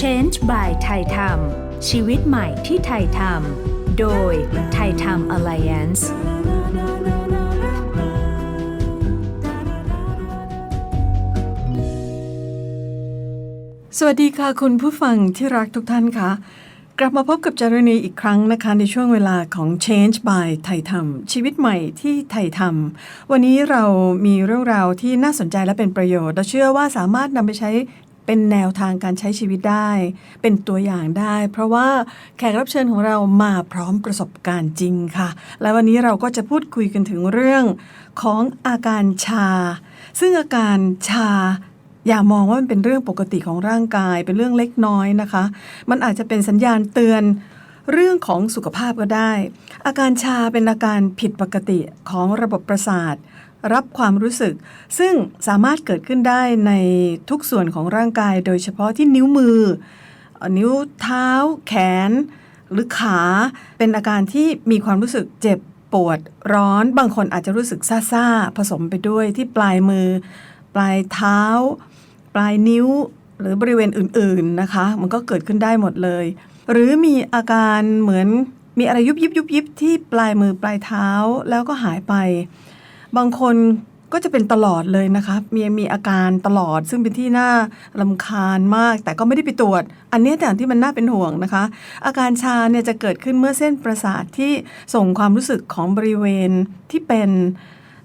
Change by ไทยธรรม ชีวิตใหม่ที่ไทยธรรม โดยไทยธรรม Alliance สวัสดีค่ะคุณผู้ฟังที่รักทุกท่านค่ะ กลับมาพบกับจารณีอีกครั้งนะคะในช่วงเวลาของ Change by ไทยธรรม ชีวิตใหม่ที่ไทยธรรม วันนี้เรามีเรื่องราวที่น่าสนใจและเป็นประโยชน์ เราเชื่อว่าสามารถนำไปใช้ เป็นแนวทางการใช้ชีวิตได้ เป็นตัวอย่างได้ เพราะว่าแขกรับเชิญของเรามาพร้อมประสบการณ์จริงค่ะ และวันนี้เราก็จะพูดคุยกันถึงเรื่องของอาการชา ซึ่งอาการชาอย่ามองว่ามันเป็นเรื่องปกติของร่างกาย เป็นเรื่องเล็กน้อยนะคะ มันอาจจะเป็นสัญญาณเตือนเรื่องของสุขภาพก็ได้ อาการชาเป็นอาการผิดปกติของระบบประสาท รับความรู้สึก ซึ่งสามารถเกิดขึ้นได้ในทุกส่วนของร่างกาย โดยเฉพาะที่นิ้วมือ นิ้วเท้า แขน หรือขาเป็นอาการที่มีความรู้สึกเจ็บปวดร้อน บางคนอาจจะรู้สึกซ่าๆผสมไปด้วยที่ปลายมือ ปลายเท้า ปลายนิ้วหรือบริเวณอื่น ๆนะคะ มันก็เกิดขึ้นได้หมดเลย หรือมีอาการเหมือนมีอะไรยุบยิบยุบยิบที่ปลายมือปลายเท้าแล้วก็หายไป บางคนก็จะเป็นตลอดเลยนะคะมีมีอาการตลอดซึ่งเป็นที่น่าลำคาญมาก แต่ก็ไม่ได้ไปตรวจ อันนี้แต่างที่มันน่าเป็นห่วงนะคะ อาการชาเนี่ยจะเกิดขึ้นเมื่อเส้นประสาทที่ส่งความรู้สึกของบริเวณที่เป็น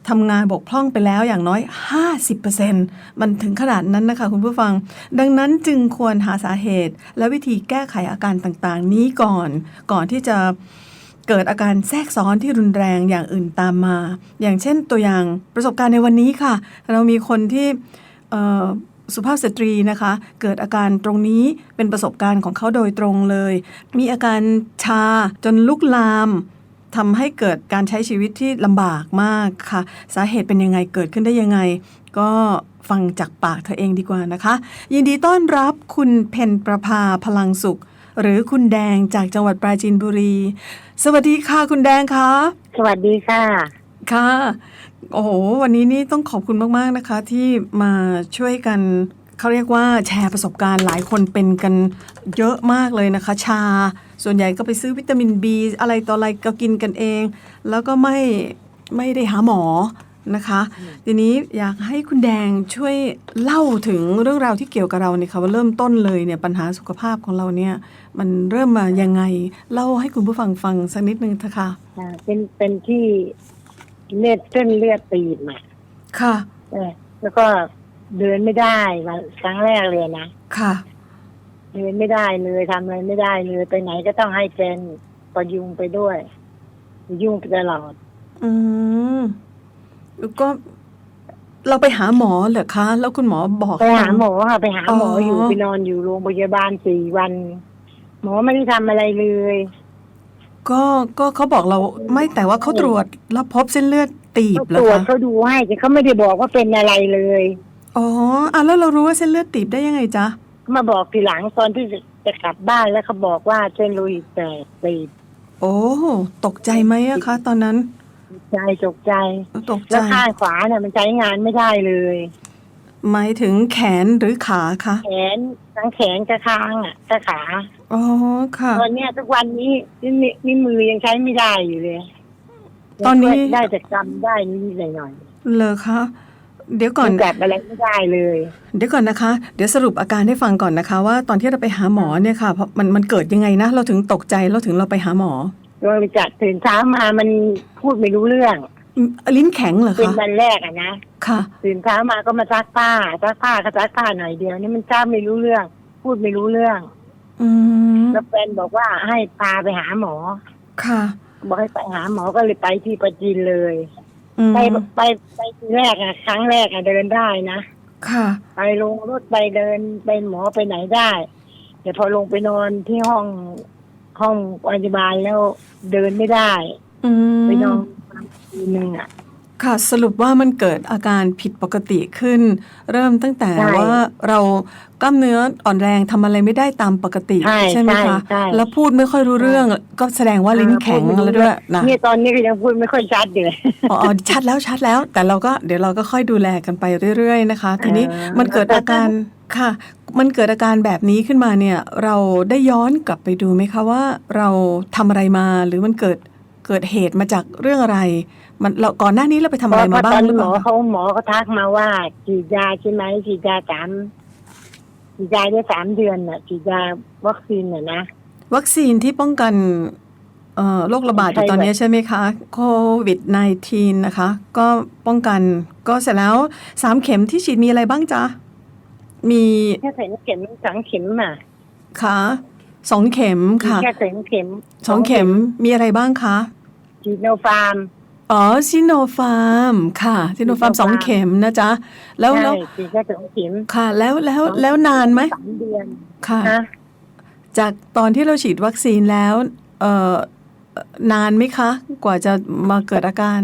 ทำงานบกพร่องไปแล้วอย่างน้อย 50%มันถึงขนาดนั้นนะคะคุณผู้ฟัง ดังนั้นจึงควรหาสาเหตุและวิธีแก้ไขอาการต่างๆ นี้ก่อน ก่อนที่จะ เกิดอาการแทรกซ้อนที่รุนแรงอย่างอื่นตามมา อย่างเช่นตัวอย่างประสบการณ์ในวันนี้ค่ะ เรามีคนที่สุภาพสตรีนะคะ เกิดอาการตรงนี้เป็นประสบการณ์ของเขาโดยตรงเลย มีอาการชาจนลุกลามทำให้เกิดการใช้ชีวิตที่ลำบากมากค่ะ สาเหตุเป็นยังไงเกิดขึ้นได้ยังไง ก็ฟังจากปากเธอเองดีกว่านะคะ ยินดีต้อนรับคุณเพนประภาพลังสุข หรือคุณแดงจากจังหวัดปราจีนบุรี สวัสดีค่ะคุณแดงคะสวัสดีค่ะ ค่ะ โอ้โห วันนี้นี่ต้องขอบคุณมากๆนะคะ ที่มาช่วยกันเขาเรียกว่าแชร์ประสบการณ์หลายคนเป็นกันเยอะมากเลยนะคะ ชา ส่วนใหญ่ก็ไปซื้อวิตามิน B อะไรต่ออะไรก็กินกันเอง แล้วก็ไม่ไม่ได้หาหมอ นะคะ ทีนี้อยากให้คุณแดงช่วยเล่าถึงเรื่องราวที่เกี่ยวกับเราเนี่ยค่ะว่าเริ่มต้นเลยเนี่ยปัญหาสุขภาพของเราเนี่ย มันเริ่มมายังไง เล่าให้คุณผู้ฟังฟังสักนิดนึงเถอะค่ะอ่าเป็นเป็นที่เลือดเส้นเลือดตีบอะค่ะ เออแล้วก็เดินไม่ได้วันครั้งแรกเลยนะค่ะ เดินไม่ได้เลยทำอะไรไม่ได้เลยไปไหนก็ต้องให้แฟนประยุงไปด้วย ยุ่งไปตลอด อืมแล้ว ก็เราไปหาหมอเหรอคะ แล้วคุณหมอบอกไปหาหมอค่ะ ไปหาหมออ๋อออยู่ไปนอนอยู่โรงพยาบาลสี่วัน หมอไม่ได้ทำอะไรเลย ก็ก็เขาบอกเราไม่แต่ว่าเขาตรวจแล้วพบเส้นเลือดตีบเขาเหรตอรวจคะเขาดูให้แต่เขาไม่ได้บอกว่าเป็นอะไรเลยอ๋ออะแล้วเรารู้ว่าเส้นเลือดตีบได้ยังไงจ๊ะเขามาบอกทีหลังตอนที่จะกลับบ้านแล้วเขาบอกว่าเส้นโลหิตแตกตีบโอ้ตกใจไหมอะคะ ตอนนั้น ใจตกใจ ตกใจแล้วข้างขวาเนี่ยมันใช้งานไม่ได้เลย หมายถึงแขนหรือขาคะแขนทั้งแขนกับคางอะกับขาอ๋อค่ะ ตอนเนี้ยทุกวันนี้นี่นี่นี่มือยังใช้ไม่ได้อยู่เลย ตอนนี้ได้แต่กำได้นิดๆหน่อยเลอคะเดี๋ยวๆก่อนจับอะไรไม่ได้เลย เดี๋ยวก่อนนะคะ เดี๋ยวสรุปอาการให้ฟังก่อนนะคะ ว่าตอนที่เราไปหาหมอเนี่ยค่ะเพราะมันมันเกิดยังไงนะ เราถึงตกใจเราถึงเราไปหาหมอ โดยไปจัดตื่นเช้ามามันพูดไม่รู้เรื่องอืมลิ้นแข็งเหรอเป็นคะวันแรกอะนะค่ะ ตื่นเช้ามาก็มาซักผ้าซักผ้าก็ซักผ้าหน่อยเดียวนี่มันจ้าไม่รู้เรื่อง พูดไม่รู้เรื่อง อืมแล้วแฟนบอกว่าให้พาไปหาหมอ ค่ะบอกให้ไปหาหมอก็เลยไปที่ประจินเลย อืมไปไปไปทีแรกอะครั้งแรกอะเดินได้นะ ค่ะ ไปลงรถไปเดินไปหมอไปไหนได้ แต่พอลงไปนอนที่ห้อง ห้องพยาบาลแล้วเดินไม่ได้ อืมไปนอนทีนึงอะค่ะสรุปว่ามันเกิดอาการผิดปกติขึ้น เริ่มตั้งแต่ใช่ว่าเรากล้ามเนื้ออ่อนแรงทำอะไรไม่ได้ตามปกติใช่ไหมคะใช่ใช่ แล้วพูดไม่ค่อยรู้เรื่องก็แสดงว่าลิ้นแข็งพูไม่รู้แล้วด้วยนะ เนี่ยตอนนี้ก็ยังพูดไม่ค่อยชัดอยู่เลย อ๋ออ๋อชัดแล้วชัดแล้ว แต่เราก็เดี๋ยวเราก็ค่อยดูแลกันไปเรื่อย ๆ นะคะ ทีนี้เออมันเกิดอาการ ค่ะ มันเกิดอาการแบบนี้ขึ้นมาเนี่ย เราได้ย้อนกลับไปดูไหมคะว่าเราทำอะไรมาหรือมันเกิดเกิดเหตุมาจากเรื่องอะไร มันเราก่อนหน้านี้เราไปทำอะไรเพมาราะบ้าตองนหรือหเปมอล่าเขาหมอเขาทักมาว่าฉีดยาใช่ไหมฉีดยาสามฉีดยาได้สามเดือนน่ะฉีดยาวัคซีนน่ะนะ วัคซีนที่ป้องกันเอ่อโรคระบาดอยู่ตอนนี้ใช่ไหมคะโควิด -19 นะคะ ก็ป้องกันก็เสร็จแล้วสามเข็มที่ฉีดมีอะไรบ้างจ๊ะ มีแค่ใส่เข็มสองเข็มอะค่ะสองเข็มค่ะแค่ใส่เข็มสองเข็มมีอะไรบ้างคะฉีดโนฟาร์มอ๋อซิโนฟาร์มค่ะซิโนฟาร์ม Sinopharm สองเข็มนะจ๊ะแล้วแล้วใช่ฉีดแค่สองเข็มค่ะ แล้วแล้วแล้วนานไหมสามเดือนค่ะนะจากตอนที่เราฉีดวัคซีนแล้ว เอ่อนานไหมคะ กว่าจะมาเกิดอาการ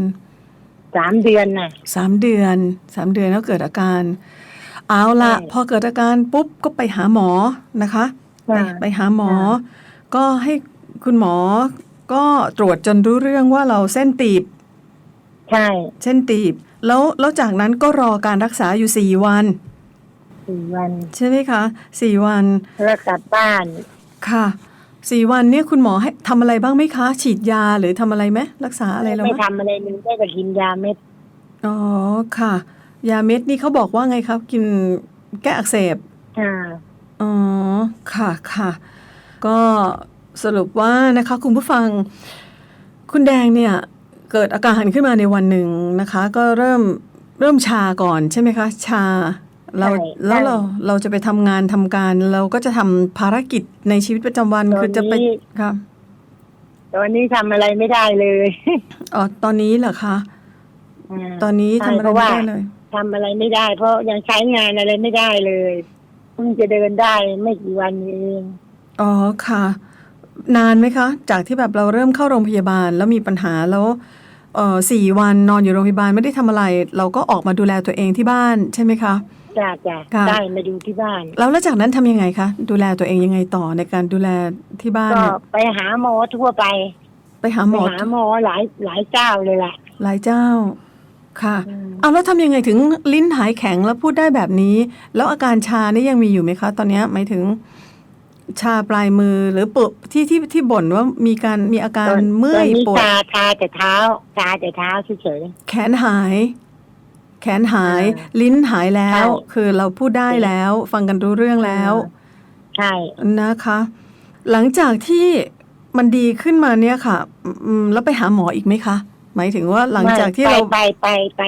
สามเดือนน่ะสามเดือนสามเดือนแล้วเกิดอาการ เอาละใช่พอเกิดอาการปุ๊บก็ไปหาหมอนะคะ ไปค่ะไปหาหมอค่ะก็ให้คุณหมอก็ตรวจจนรู้เรื่องว่าเราเส้นตีบ ใช่ เส้นตีบ แล้วแล้วจากนั้นก็รอการรักษาอยู่สี่วันสี่วัน ใช่ไหมคะสี่วันแล้วกลับบ้าน ค่ะสี่วันเนี่ยคุณหมอให้ทำอะไรบ้างไหมคะ ฉีดยาหรือทำอะไรไหมรักษาอะไรเราไหไม่มทำอะไรเลยได้แต่กินยาเม็ดอ๋อค่ะ ยาเม็ดนี่เขาบอกว่าไงครับ กินแก้อักเสบอ่าอ๋อ ค่ะค่ะ ก็สรุปว่านะคะคุณผู้ฟัง คุณแดงเนี่ย เกิดอาการขึ้นมาในวันหนึ่งนะคะ ก็เริ่มเริ่มชาก่อนใช่ไหมคะ ชาเราใช่แล้วใช่เราเราจะไปทำงานทำการ เราก็จะทำภารกิจในชีวิตประจำวันตอนคือจะไปนี้ค่ะตอนนี้ทำอะไรไม่ได้เลยอ๋อตอนนี้เหรอคะาตอนนี้ใช่ทำอะไรเพราะไม่ว่าได้เลย ทำอะไรไม่ได้ เพราะยังใช้งานอะไรไม่ได้เลยเพิ่งจะเดินได้ไม่กี่วันเองอ๋อค่ะ นานไหมคะ จากที่แบบเราเริ่มเข้าโรงพยาบาลแล้วมีปัญหาแล้วเอ่อสี่วันนอนอยู่โรงพยาบาลไม่ได้ทำอะไร เราก็ออกมาดูแลตัวเองที่บ้านใช่ไหมคะจ้าจ้าค่ะได้มาดูที่บ้าน แล้วแล้วจากนั้นทำยังไงคะดูแลตัวเองยังไงต่อในการดูแลที่บ้านก็เนี่ยไปหาหมอทั่วไป ไปหาหไปมอหาหมอหลายหลายเจ้าเลยล่ะ หลายเจ้า ค่ะอืมเอาแล้วทำยังไงถึงลิ้นหายแข็งแล้วพูดได้แบบนี้ แล้วอาการชานี่ยังมีอยู่ไหมคะ ตอนเนี้ยหมายถึงชาปลายมือหรือปวดที่ที่ที่บ่นว่ามีการมีอาการตอนเมื่ตออนยนี้ปวดชาชาแต่เท้าชาแต่เท้าเฉยแขนหาย แขนหายอ่าลิ้นหายแล้วใช่คือเราพูดได้แล้ว ฟังกันรู้เรื่องแล้วๆใช่นะคะ หลังจากที่มันดีขึ้นมาเนี่ยค่ะอืมแล้วไปหาหมออีกไหมคะ หมายถึงว่าหลังจากที่ไปเราไปไปไป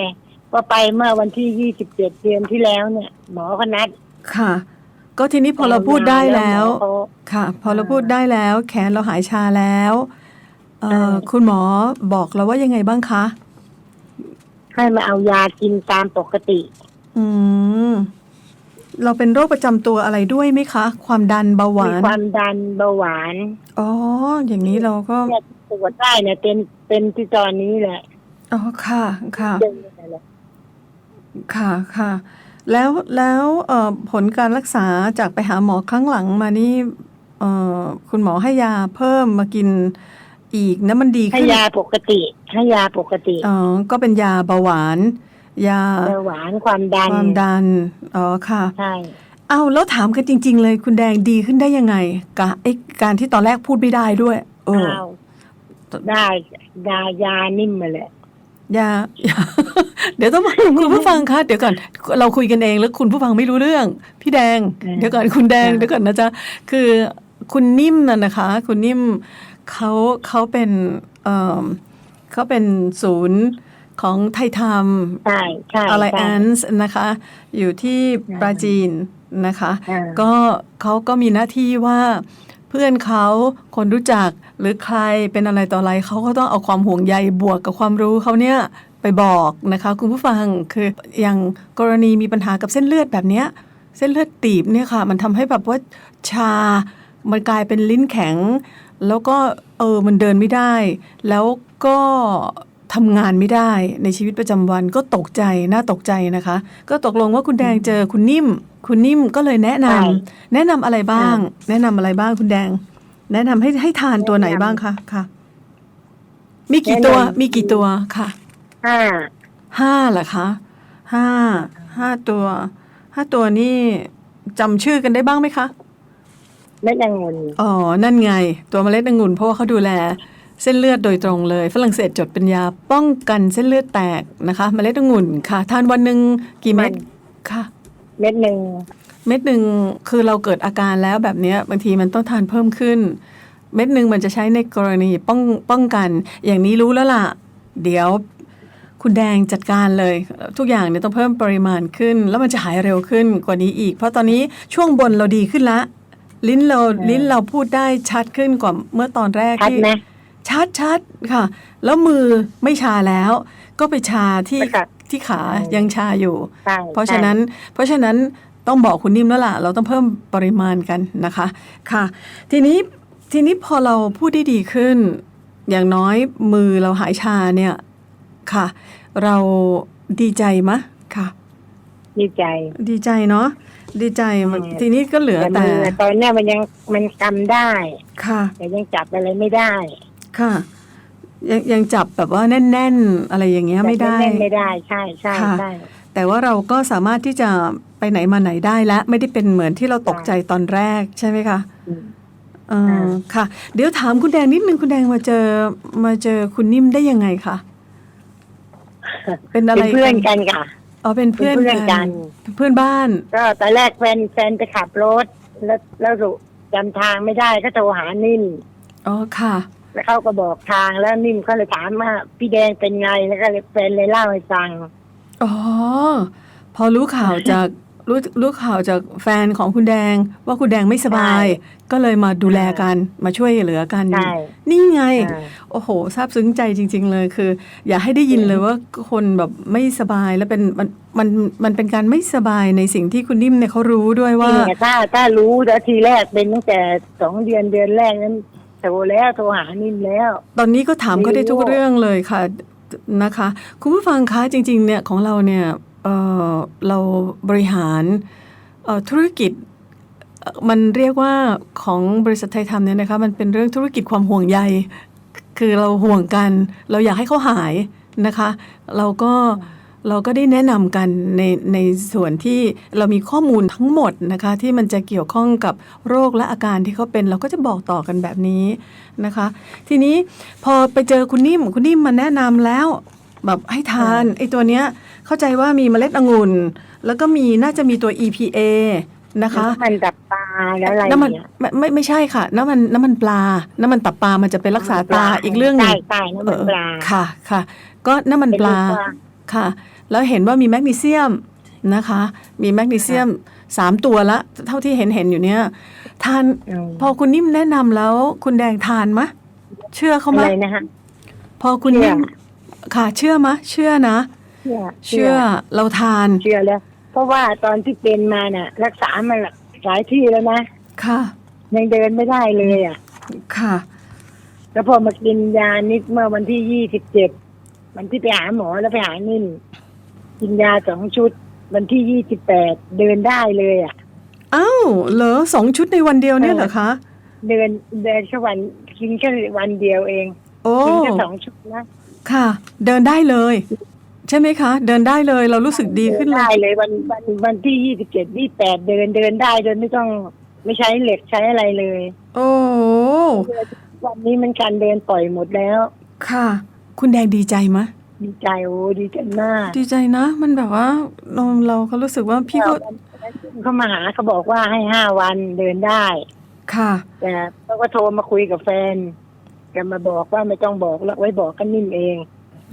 ก็ไปเมื่อวันที่ยี่สิบเจ็ดเดือนที่แล้วเนี่ย หมอก็นัดค่ะ ก็ทีนี้พอเราพูดได้แล้วหมอเขาค่ะ พอเราอ่าพูดได้แล้ว แขนเราหายชาแล้วเอ่อใช่คุณหมอบอกเราว่ายังไงบ้างคะให้มาเอายากินตามปกติ อืมเราเป็นโรคประจำตัวอะไรด้วยไหมคะ ความดันเบาหวามีนความดันเบาหวาน อ๋อ อย่างนี้เราก็ เนี่ยตรวจได้เนี่ยเป็นเป็นที่ตอนนี้แหละอ๋อค่ะค่ะเดินนั่นแหละค่ะค่ะ แล้วแล้วเอ่อผลการรักษาจากไปหาหมอครั้งหลังมานี่เอ่อคุณหมอให้ยาเพิ่มมากินอีกนะมันดีให้ขึ้นยาปกติให้ยาปกติอ๋อก็เป็นยาเบาหวาน ยาเบาหวานความดันความดันอ๋อค่ะ ใช่เอาแล้วถามกันจริง ๆ เลยคุณแดงดีขึ้นได้ยังไงกะไอการที่ตอนแรกพูดไม่ได้ด้วย เออเอา ได้ยายานิ่มมาเลยยายาเดี๋ยวต้องคุณผู้ฟังคะเดี๋ยวก่อนเราคุยกันเองแล้วคุณผู้ฟังไม่รู้เรื่อง พี่แดงอืมเดี๋ยวก่อนคุณแดงค่ะเดี๋ยวก่อนนะจ๊ะคือคุณนิ่มน่ะนะคะ คุณนิ่มเขาเขาเป็นเอ่อเขาเป็นศูนย์ของไทยธรรมใช่ใช่ Alliance นะคะ อยู่ที่อ่าปราจีนนะคะอ่าก็เขาก็มีหน้าที่ว่าเพื่อนเขาคนรู้จักหรือใครเป็นอะไรต่ออะไรเขาก็ต้องเอาความห่วงใยบวกกับความรู้เขาเนี่ยไปบอกนะคะคุณผู้ฟังคืออย่างกรณีมีปัญหากับเส้นเลือดแบบเนี้ยเส้นเลือดตีบเนี่ยค่ะ มันทำให้แบบว่าชา มันกลายเป็นลิ้นแข็ง แล้วก็เออมันเดินไม่ได้ แล้วก็ ทำงานไม่ได้ในชีวิตประจำวันก็ตกใจน่าตกใจนะคะ ก็ตกลงว่าคุณแดงเจอคุณนิ่ม คุณนิ่มก็เลยแนะนำใช่แนะนำอะไรบ้าง แนะนำอะไรบ้างคุณแดง แนะนำให้ให้ทานตัวไหนแนะนำบ้างคะค่ะ มีกี่ตัวแนะนำมีกี่ตัวค่ะห้าห้าเหรอคะห้าห้าตัวห้าตัวนี่จำชื่อกันได้บ้างไหมคะเม็ดองุ่นอ๋อ นั่นไง ตัวเมล็ดองุ่นเพราะว่าเขาดูแล เส้นเลือดโดยตรงเลย ฝรั่งเศสจดเป็นยาป้องกันเส้นเลือดแตกนะคะเมล็ดองุ่นค่ะ ทานวันหนึ่งกี่เม็ดค่ะ เม็ดหนึ่งเม็ดหนึ่งคือเราเกิดอาการแล้วแบบเนี้ยบางทีมันต้องทานเพิ่มขึ้น เม็ดหนึ่งมันจะใช้ในกรณีป้องป้องกัน อย่างนี้รู้แล้วล่ะ เดี๋ยวคุณแดงจัดการเลย ทุกอย่างเนี่ยต้องเพิ่มปริมาณขึ้น แล้วมันจะหายเร็วขึ้นกว่านี้อีก เพราะตอนนี้ช่วงบนเราดีขึ้นละลิ้นเราลิ้นเราพูดได้ชัดขึ้นกว่าเมื่อตอนแรกชัดที่ไหม ชัดชัดค่ะ แล้วมือไม่ชาแล้ว ก็ไปชาที่ไม่ค่ะที่ขาอืมยังชาอยู่ใช่เพราะฉะนั้น เพราะฉะนั้นต้องบอกคุณนิ่มแล้วล่ะ เราต้องเพิ่มปริมาณกันนะคะค่ะ ทีนี้ทีนี้พอเราพูดได้ดีขึ้น อย่างน้อยมือเราหายชาเนี่ยค่ะ เราดีใจมะค่ะ ดีใจ ดีใจเนาะดีใจมันอืมทีนี้ก็เหลือแต่แต่มือตอนเนี้ยมันยังมันกำได้ ค่ะ แต่ยังจับอะไรไม่ได้ ค่ะ ยังยังจับแบบว่าแน่น ๆ อะไรอย่างเงี้ยไม่ได้จับแน่นๆไม่ได้ใช่ใช่ค่ะ ใช่ แต่ว่าเราก็สามารถที่จะไปไหนมาไหนได้แล้วไม่ได้เป็นเหมือนที่เราตกใจตอนแรกใช่ไหมคะอืมเออค่ะ เดี๋ยวถามคุณแดงนิดนึงคุณแดงมาเจอมาเจอคุณนิ่มได้ยังไงคะเป็นอะไรเป็นเพื่อนกันค่ะ อ๋อเป็นเพื่อนเป็นเพื่อนกักันนเพื่อนบ้าน ก็ตอนแรกแฟนแฟนไปขับรถ แล้วแล้วสุจำทางไม่ได้ก็โทรหานิ่มอ๋อค่ะ แล้วเขาก็บอกทางแล้วนิ่มเขาเลยถามว่าพี่แดงเป็นไงแล้วก็เลยแฟนเลยเล่าให้ฟังอ๋อพอรู้ข่าวจากรู้รู้ข่าวจากแฟนของคุณแดง ว่าคุณแดงไม่สบาย ก็เลยมาดูแลกันมาช่วยเหลือกันใช่นี่ไงอ่าโอ้โหซาบซึ้งใจจริง ๆ เลยคือ อย่าให้ได้ยินเลยว่าคนแบบไม่สบายแล้วเป็นมันมันมันเป็นการไม่สบายในสิ่งที่คุณนิ่มเนี่ยเขารู้ด้วยว่านี่ไงถ้าถ้ารู้แล้วทีแรกเป็นตั้งแต่สองเดือนเดือนแรกนั้น โทรแล้วโทรหานิ่มแล้ว ตอนนี้ก็ถามเขาได้ทุกเรื่องเลยค่ะนะคะ คุณผู้ฟังคะจริง ๆ เนี่ยของเราเนี่ยเเราบริหารธุรกิจมันเรียกว่าของบริษัทไทยทำเนี่ยนะคะมันเป็นเรื่องธุรกิจความห่วงใย คือเราห่วงกัน เราอยากให้เขาหายนะคะ เราก็ เราก็ได้แนะนำกันในในส่วนที่เรามีข้อมูลทั้งหมดนะคะ ที่มันจะเกี่ยวข้องกับโรคและอาการที่เขาเป็น เราก็จะบอกต่อกันแบบนี้นะคะ ทีนี้พอไปเจอคุณนิ่มคุณนิ่มมาแนะนำแล้วแบบให้ทานไอ้ตัวเนี้ยเข้าใจว่ามีเมล็ดองุ่น แล้วก็มีน่าจะมีตัว EPA นะคะน้ำมันดับตาแล้วอะไรน้ำมันเนี่ยไม่ไม่ไม่ใช่ค่ะ น้ำมันน้ำมันปลา น้ำมันตับปลามันจะไปรักษาตาอีกเรื่องหนึใช่งใช่น้ำมันปลาเออค่ะค่ะ ก็น้ำมันปลาเป็นลูกว่าค่ะ แล้วเห็นว่ามีแมกนีเซียมนะคะ มีแมกนีเซียมสามตัวละ เท่าที่เห็นเห็นอยู่เนี่ยทานอืมพอคุณนิ่มแนะนำแล้ว คุณแดงทานมะ เชื่อเขาอะมะไรนะฮะพอคุณเชื่อนิ่มค่ะเชื่อมะ เชื่อนะเชื่อเชื่อเราทานเชื่อแล้วเพราะว่าตอนที่เป็นมาเนี่ยรักษามาหลายที่แล้วนะค่ะยังเดินไม่ได้เลยอะ ค่ะ แล้วพอมากินยานิดเมื่อวันที่ยี่สิบเจ็ดวันที่ไปหาหมอแล้วไปหานิ่ม กินยาสองชุด วันที่ยี่สิบแปดเดินได้เลยอะ อ้าวเหรอสองชุดในวันเดียวเนี่ยเหรอคะ เดินเดินแค่วันกินแค่วันเดียวเองโอ้กินแค่สองชุดนะค่ะ เดินได้เลย ใช่ไหมคะ เดินได้เลยเรารู้สึกดีขึ้นเลได้ยเลยวันวันวันที่ยี่สิบเจ็ดยี่แปดเดินเดินได้โดยไม่ต้องไม่ใช้เหล็กใช้อะไรเลย โอ้วันนี้มันการเดินปล่อยหมดแล้ว ค่ะ คุณแดงดีใจมะ ดีใจโอ้ดีใจมากดีใจนะ มันแบบว่าเราเราก็รู้สึกว่าพี่ก็เขามาหาเขาบอกว่าให้ห้าวันเดินได้ ค่ะ แต่เขาก็โทรมาคุยกับแฟนแกมาบอกว่าไม่ต้องบอกแล้วไว้บอกกันนิ่มเอง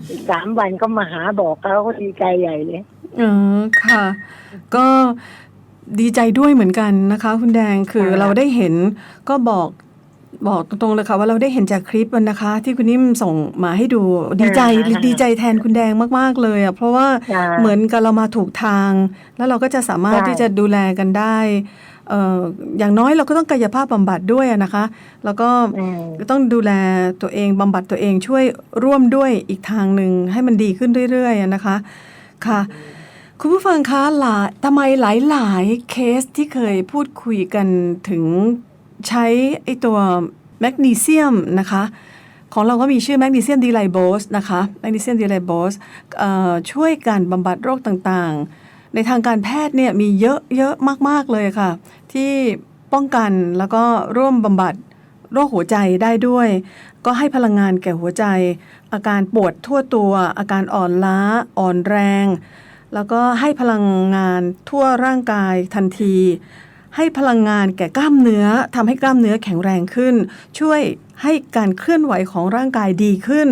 อีกสามวันก็มาหาบอกเขาก็ดีใจใหญ่เลยเออค่ะ ก็ดีใจด้วยเหมือนกันนะคะ คุณแดงคือค่ะเราได้เห็นก็บอก บอกตรงๆเลยค่ะว่าเราได้เห็นจากคลิปมันนะคะ ที่คุณนิ่มส่งมาให้ดูดีใจดีใจแทนคุณแดงมากๆเลยอะเพราะว่าค่ะเหมือนกับเรามาถูกทาง แล้วเราก็จะสามารถใช่ที่จะดูแลกันได้เอ่ออย่างน้อยเราก็ต้องกายภาพบำบัดด้วยอะนะคะ แล้วก็อืมก็ต้องดูแลตัวเองบำบัดตัวเองช่วยร่วมด้วยอีกทางหนึ่งให้มันดีขึ้นเรื่อยๆอะนะคะค่ะ คุณผู้ฟังคะหลายทำไมหลายๆเคสที่เคยพูดคุยกันถึง ใช้ไอตัวแมกนีเซียมนะคะ ของเราก็มีชื่อแมกนีเซียมดีไลโบสนะคะแมกนีเซียมดีไลโบสช่วยการบำบัดโรคต่างๆ ในทางการแพทย์เนี่ยมีเยอะเยอะมากๆเลยค่ะ ที่ป้องกันแล้วก็ร่วมบำบัดโรคหัวใจได้ด้วย ก็ให้พลังงานแก่หัวใจ อาการปวดทั่วตัว อาการอ่อนล้าอ่อนแรง แล้วก็ให้พลังงานทั่วร่างกายทันที ให้พลังงานแก่กล้ามเนื้อทำให้กล้ามเนื้อแข็งแรงขึ้น ช่วยให้การเคลื่อนไหวของร่างกายดีขึ้น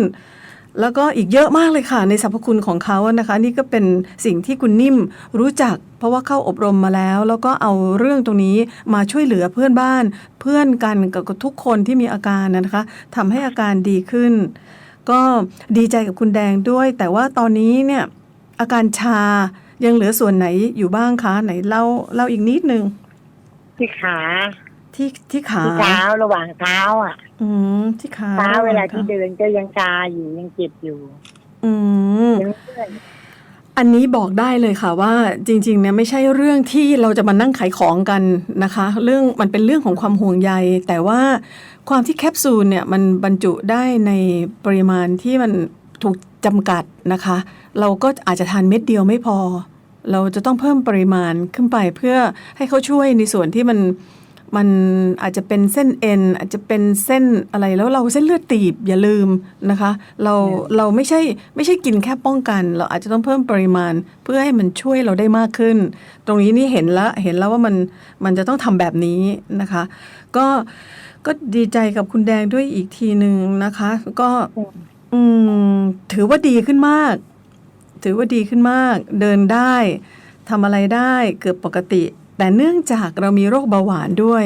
แล้วก็อีกเยอะมากเลยค่ะในสรรพคุณของเขานะคะ นี่ก็เป็นสิ่งที่คุณนิ่มรู้จัก เพราะว่าเข้าอบรมมาแล้ว แล้วก็เอาเรื่องตรงนี้มาช่วยเหลือเพื่อนบ้าน เพื่อนกันกับทุกคนที่มีอาการนะคะทำให้อาการดีขึ้น ก็ดีใจกับคุณแดงด้วย แต่ว่าตอนนี้เนี่ยอาการชายังเหลือส่วนไหนอยู่บ้างคะไหนเล่าเล่าอีกนิดนึง ที่ขาที่ที่ขาที่เท้าระหว่างเท้า อะ อืมที่ขาเท้าเวลาที่ค่ะเดินก็ยังชาอยู่ยังเจ็บอยู่ อืมยังเพื่อนอันนี้บอกได้เลยค่ะว่าจริงๆเนี่ยไม่ใช่เรื่องที่เราจะมานั่งขายของกันนะคะ เรื่องมันเป็นเรื่องของความห่วงใย แต่ว่าความที่แคปซูลเนี่ยมันบรรจุได้ในปริมาณที่มันถูกจำกัดนะคะ เราก็อาจจะทานเม็ดเดียวไม่พอ เราจะต้องเพิ่มปริมาณขึ้นไปเพื่อให้เขาช่วยในส่วนที่มันมันอาจจะเป็นเส้นเอ็นอาจจะเป็นเส้นอะไรแล้วเราเส้นเลือดตีบอย่าลืมนะคะ เราเราไม่ใช่ไม่ใช่กินแค่ป้องกัน เราอาจจะต้องเพิ่มปริมาณเพื่อให้มันช่วยเราได้มากขึ้น ตรงนี้นี่เห็นแล้วเห็นแล้วว่ามันมันจะต้องทำแบบนี้นะคะ ก็ก็ดีใจกับคุณแดงด้วยอีกทีหนึ่งนะคะ ก็อืมถือว่าดีขึ้นมาก ถือว่าดีขึ้นมาก เดินได้ทำอะไรได้เกือบปกติ แต่เนื่องจากเรามีโรคเบาหวานด้วย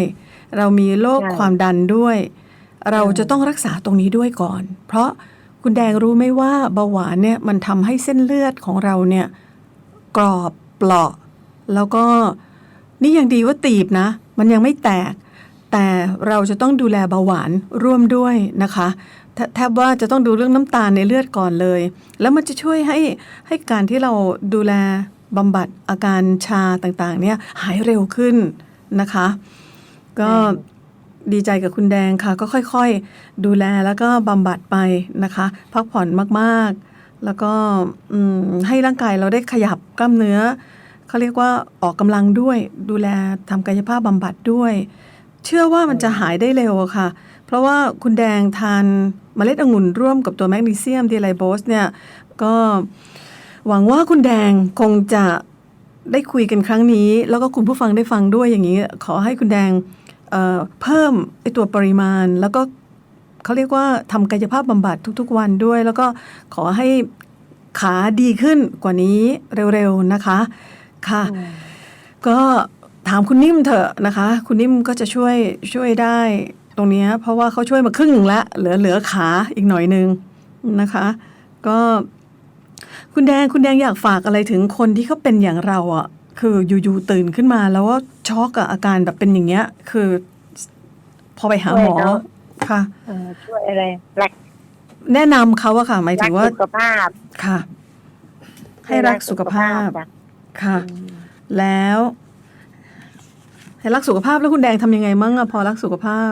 เรามีโรคใช่ความดันด้วย เราจะต้องรักษาตรงนี้ด้วยก่อน เพราะคุณแดงรู้ไหมว่าเบาหวานเนี่ยมันทำให้เส้นเลือดของเราเนี่ยกรอบเปราะ แล้วก็นี่ยังดีว่าตีบนะ มันยังไม่แตก แต่เราจะต้องดูแลเบาหวานร่วมด้วยนะคะ แทแทบว่าจะต้องดูเรื่องน้ำตาลในเลือดก่อนเลย แล้วมันจะช่วยให้ให้การที่เราดูแลบำบัดอาการชาต่างๆ เนี่ยหายเร็วขึ้นนะคะ ก็ดีใจกับคุณแดงค่ะ ก็ค่อยๆ ดูแลแล้วก็บำบัดไปนะคะ พักผ่อนมากๆ แล้วก็อืมให้ร่างกายเราได้ขยับกล้ามเนื้อเขาเรียกว่าออกกำลังด้วย ดูแลทำกายภาพบำบัดด้วย เชื่อว่ามันจะหายได้เร็วอะค่ะ เพราะว่าคุณแดงทาน เมล็ดองุ่นร่วมกับตัวแมกนีเซียมดีไลโบสเนี่ยก็หวังว่าคุณแดงคงจะได้คุยกันครั้งนี้ แล้วก็คุณผู้ฟังได้ฟังด้วยอย่างนี้ ขอให้คุณแดงเเพิ่มไอตัวปริมาณ แล้วก็เขาเรียกว่าทำกายภาพบำบัดทุกๆวันด้วย แล้วก็ขอให้ขาดีขึ้นกว่านี้เร็วๆนะคะค่ะ ก็ถามคุณนิ่มเถอะนะคะ คุณนิ่มก็จะช่วยช่วยได้ ตรงเนี้ยเพราะว่าเขาช่วยมาครึ่งหนึ่งแล้วเหลือเหลือขาอีกหน่อยนึงนะคะ ก็คุณแดงคุณแดงอยากฝากอะไรถึงคนที่เขาเป็นอย่างเราอะ่ะ คืออยู่ๆตื่นขึ้นมาแล้วว่าช็อกกับอาการแบบเป็นอย่างเงี้ย คือ พอไปหาหมอช่วยเนอะค่ะเออช่วยอะไรรักแนะนำเขาอะค่ะ หมายรัถึงว่าสุขภาพค่ะ ให้รักสุขภาพจ้ะค่ะ แล้วให้รักสุขภาพแล้วคุณแดงทำยังไงมั่งอะพอรักสุขภาพ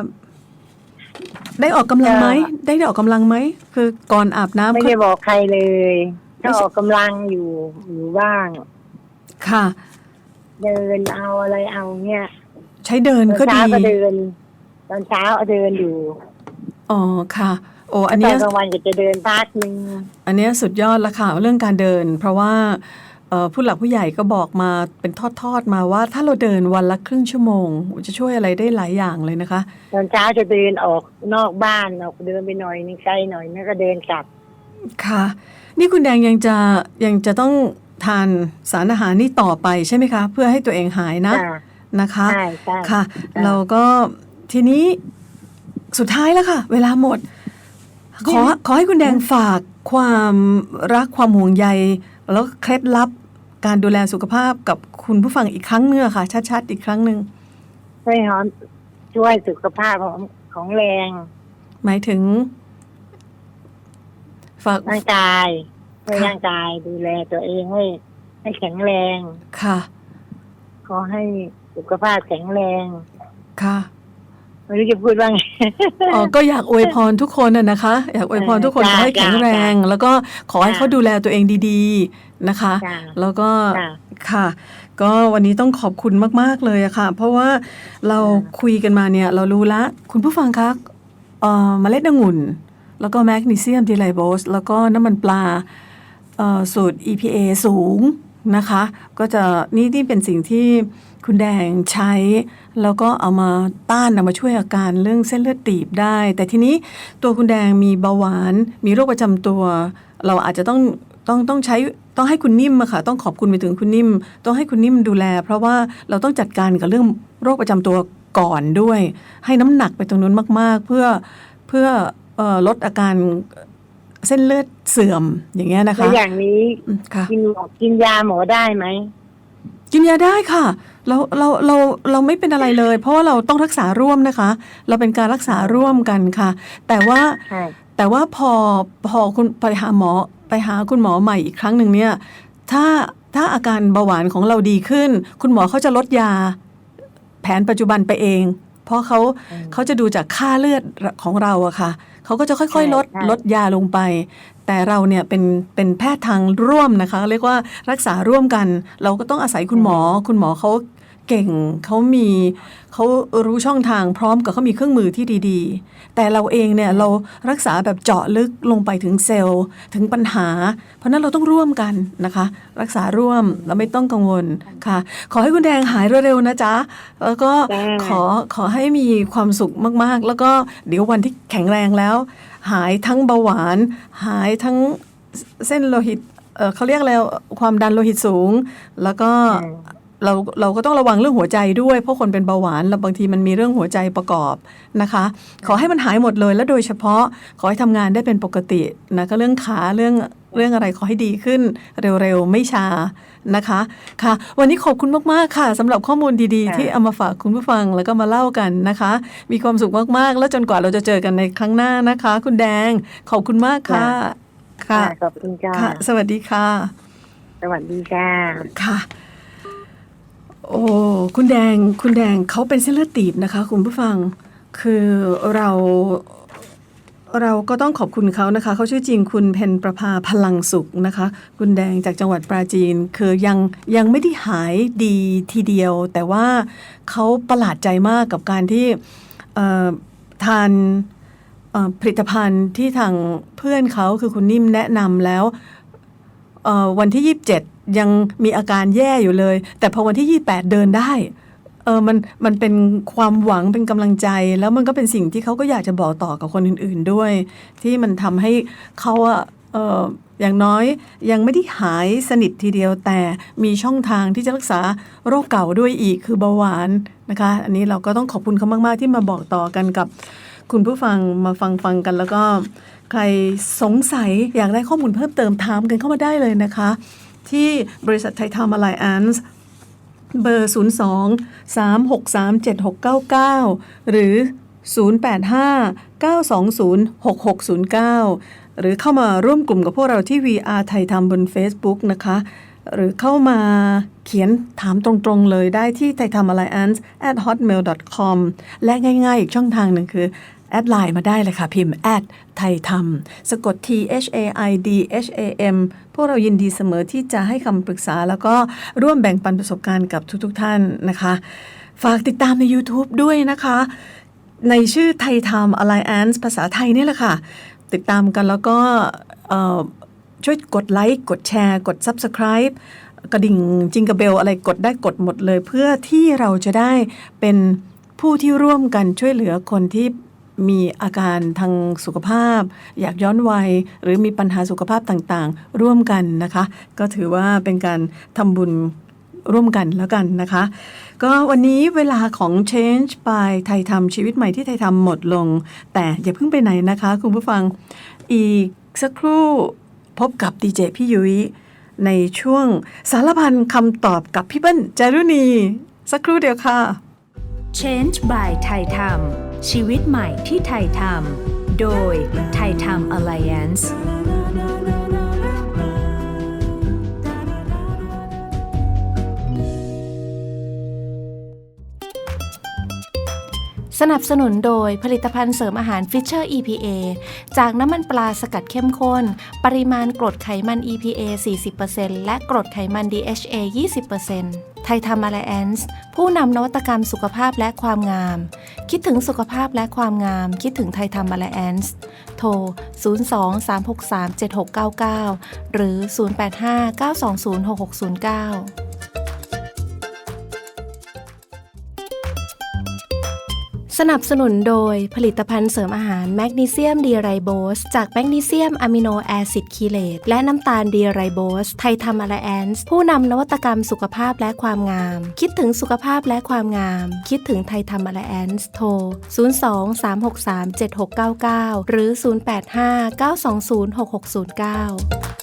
ได้ออกกำลังไหมได้ได้ออกกำลังไหมคือก่อนอาบน้ำไม่ก็ได้บอกใครเลยไม่ก็ใช่ออกกำลังอยู่อยู่บ้าง ค่ะ เดินเอาอะไรเอาเนี่ยใช้เดินตอนก็ดีเช้าก็เดิน ตอนเช้าเดินอยู่อ๋อค่ะ โอ้อันตเนี้อยนกลางวันก็จะเดินพักหนึ่งอันเนี้ยสุดยอดละค่ะเรื่องการเดิน เพราะว่าเอ่อ ผู้หลักผู้ใหญ่ก็บอกมาเป็นทอดๆมาว่า ถ้าเราเดินวันละครึ่งชั่วโมง จะช่วยอะไรได้หลายอย่างเลยนะคะ ตอนเช้าจะเดินออกนอกบ้านออกเดินไปหน่อยนึงไกลหน่อยแล้วก็เดินกลับ ค่ะ นี่คุณแดงยังจะยังจะต้องทานสารอาหารนี่ต่อไปใช่ไหมคะ เพื่อให้ตัวเองหายนะจ้ะนะคะใช่ใช่ค่ะจ้ะเราก็ทีนี้สุดท้ายแล้วค่ะ เวลาหมด ขอขอให้คุณแดงฝากความรักความห่วงใย แล้วเคล็ดลับ การดูแลสุขภาพกับคุณผู้ฟังอีกครั้งเนื้อะค่ะ ชัดๆ อีกครั้งหนึ่งช่วยหอมช่วยสุขภาพของของแรง หมายถึงฝากร่างกายช่วยค่ะร่างกายดูแลตัวเองให้ให้แข็งแรงค่ะ ขอให้สุขภาพแข็งแรง ค่ะไม่รู้จะพูดว่าไงอ๋อก็อยากอวยพรทุกคนน่ะนะคะ อยากอวยพรทุกคนจ้าขอให้แข็งแรง แล้วก็ขอให้จ้าเขาดูแลตัวเองดีๆ นะคะจ้ะแล้วก็จ้ะค่ะ ก็วันนี้ต้องขอบคุณมาก ๆ เลยอะค่ะ เพราะว่าเราคุยกันมาเนี่ย เรารู้ละ คุณผู้ฟังคะเอ่อเมล็ดองุ่น แล้วก็แมกนีเซียมดีไลโบส แล้วก็น้ำมันปลาเอ่อสูตร EPA สูงนะคะ ก็จะนี่นี่เป็นสิ่งที่คุณแดงใช้ แล้วก็เอามาต้านเอามาช่วยอาการเรื่องเส้นเลือดตีบได้ แต่ทีนี้ตัวคุณแดงมีเบาหวาน มีโรคประจำตัว เราอาจจะต้องต้องต้องใช้ ต้องให้คุณนิ่มอะค่ะ ต้องขอบคุณไปถึงคุณนิ่ม ต้องให้คุณนิ่มดูแล เพราะว่าเราต้องจัดการกับเรื่องโรคประจำตัวก่อนด้วย ให้น้ำหนักไปตรงนู้นมาก ๆ เพื่อเพื่อเอ่อลดอาการเส้นเลือดเสื่อมอย่างเงี้ยนะแล้วคะอย่างนี้อืมค่ะกินกินยาหมอได้ไหมกินยาได้ค่ะเราเราเราเราไม่เป็นอะไรเลย เพราะว่าเราต้องรักษาร่วมนะคะ เราเป็นการรักษาร่วมกันค่ะ แต่ว่าใช่ แต่ว่าพอพอคุณไปหาหมอไปหาคุณหมอใหม่อีกครั้งหนึ่งเนี่ยถ้าถ้าอาการเบาหวานของเราดีขึ้น คุณหมอเขาจะลดยาแผนปัจจุบันไปเอง เพราะเขาเขาจะดูจากค่าเลือดของเราอะค่ะเขาก็จะค่อยๆ ลดลดยาลงไป แต่เราเนี่ยเป็นเป็นแพทย์ทางร่วมนะคะ เรียกว่ารักษาร่วมกัน เราก็ต้องอาศัยคุณหมอ คุณหมอเขา เก่งเขามีเขารู้ช่องทางพร้อมกับเขามีเครื่องมือที่ดีๆ แต่เราเองเนี่ยเรารักษาแบบเจาะลึกลงไปถึงเซลล์ ถึงปัญหา เพราะฉะนั้นเราต้องร่วมกันนะคะ รักษาร่วมเราไม่ต้องกังวลค่ะ ขอให้คุณแดงหายเร็วๆนะจ๊ะ แล้วก็จ้าขอขอให้มีความสุขมากๆ แล้วก็เดี๋ยววันที่แข็งแรงแล้ว หายทั้งเบาหวาน หายทั้งเส้นโลหิตเอ่อเขาเรียกแล้วความดันโลหิตสูง แล้วก็อืม เราเราก็ต้องระวังเรื่องหัวใจด้วย เพราะคนเป็นเบาหวานแล้วบางทีมันมีเรื่องหัวใจประกอบนะคะ ขอให้มันหายหมดเลยและโดยเฉพาะขอให้ทำงานได้เป็นปกตินะก็เรื่องขาเรื่องเรื่องอะไรขอให้ดีขึ้นเร็วๆ ไม่ช้านะคะค่ะ วันนี้ขอบคุณมากๆค่ะสำหรับข้อมูลดีๆค่ะที่เอามาฝากคุณผู้ฟังแล้วก็มาเล่ากันนะคะ มีความสุขมากๆ แล้วจนกว่าเราจะเจอกันในครั้งหน้านะคะ คุณแดงขอบคุณมากค่ะค่ะขอบคุณจ้าค่ะสวัสดีค่ะ สวัสดีจ้าค่ะ โอ้คุณแดงคุณแดงเขาเป็นเส้นเลือดตีบนะคะ คุณผู้ฟังคือเราเราก็ต้องขอบคุณเขานะคะ เขาชื่อจริงคุณเพนประภาพลังสุขนะคะ คุณแดงจากจังหวัดปราจีน คือยังยังไม่ได้หายดีทีเดียว แต่ว่าเขาประหลาดใจมากกับการที่ทานผลิตภัณฑ์ที่ทางเพื่อนเขาคือคุณนิ่มแนะนำแล้ววันที่ 27 ยังมีอาการแย่อยู่เลย แต่พอวันที่ 28 เดินได้เออมันมันเป็นความหวังเป็นกำลังใจ แล้วมันก็เป็นสิ่งที่เขาก็อยากจะบอกต่อกับคนอื่น ๆด้วย ที่มันทำให้เขาอะเอออย่างน้อยยังไม่ได้หายสนิททีเดียวแต่มีช่องทางที่จะรักษาโรคเก่าด้วยอีกคือเบาหวานนะคะ อันนี้เราก็ต้องขอบคุณเขามาก ๆ ที่มาบอกต่อกันกับคุณผู้ฟังมาฟังฟังกันแล้วก็ใครสงสัยอยากได้ข้อมูลเพิ่มเติมถามกันเข้ามาได้เลยนะคะ ที่บริษัทไทยทำอะไรอันส์เบอร์ 02 363 7699 หรือ 085 920 6609 หรือเข้ามาร่วมกลุ่มกับพวกเราที่ VR ไทยทำบน Facebook นะคะ หรือเข้ามาเขียนถามตรงๆเลยได้ที่ไทยทำ alliance at hotmail com และง่ายๆอีกช่องทางหนึ่งคือ แอดไลน์มาได้เลยค่ะ พิมพ์แอดไทยทำสะกด T H A I D H A M พวกเรายินดีเสมอที่จะให้คำปรึกษา แล้วก็ร่วมแบ่งปันประสบการณ์กับทุกๆท่านนะคะ ฝากติดตามใน YouTube ด้วยนะคะ ในชื่อไทยทำ Alliance ภาษาไทยนี่แหละค่ะ ติดตามกันแล้วก็ช่วยกดไลค์กดแชร์ กด Subscribe กระดิ่งจิงกระเบลอะไรกดได้กดหมดเลย เพื่อที่เราจะได้เป็นผู้ที่ร่วมกันช่วยเหลือคนที่ มีอาการทางสุขภาพ อยากย้อนวัย หรือมีปัญหาสุขภาพต่างๆ ร่วมกันนะคะ ก็ถือว่าเป็นการทำบุญร่วมกันแล้วกันนะคะ ก็วันนี้เวลาของ Change by ไทยทำชีวิตใหม่ที่ไทยทำหมดลง แต่อย่าเพิ่งไปไหนนะคะ คุณผู้ฟังอีกสักครู่พบกับดีเจพี่ยุ้ยในช่วงสารพันคำตอบกับพี่เปิ้ลจารุณี สักครู่เดียวค่ะ Change by ไทยทำ ชีวิตใหม่ที่ไทยทำโดยไทยทำ Alliance สนับสนุนโดยผลิตภัณฑ์เสริมอาหาร Fisher EPA จากน้ำมันปลาสกัดเข้มข้น ปริมาณกรดไขมัน EPA 40%และกรดไขมัน DHA 20% ไทยทำ Alliance ผู้นำนวัตกรรมสุขภาพและความงาม คิดถึงสุขภาพและความงาม คิดถึงไทยทำ Alliance โทร 02-363-7699 หรือ 085-920-6609 สนับสนุนโดยผลิตภัณฑ์เสริมอาหารแมกนีเซียมดีไรโบสจากแมกนีเซียมอะมิโนแอซิดคีเลตและน้ำตาลดีไรโบสไทยทำอะไลแอนซ์ผู้นำนวัตกรรมสุขภาพและความงาม คิดถึงสุขภาพและความงาม คิดถึงไทยทำอะไลแอนซ์โทร 02 363 7699 หรือ 085 920 6609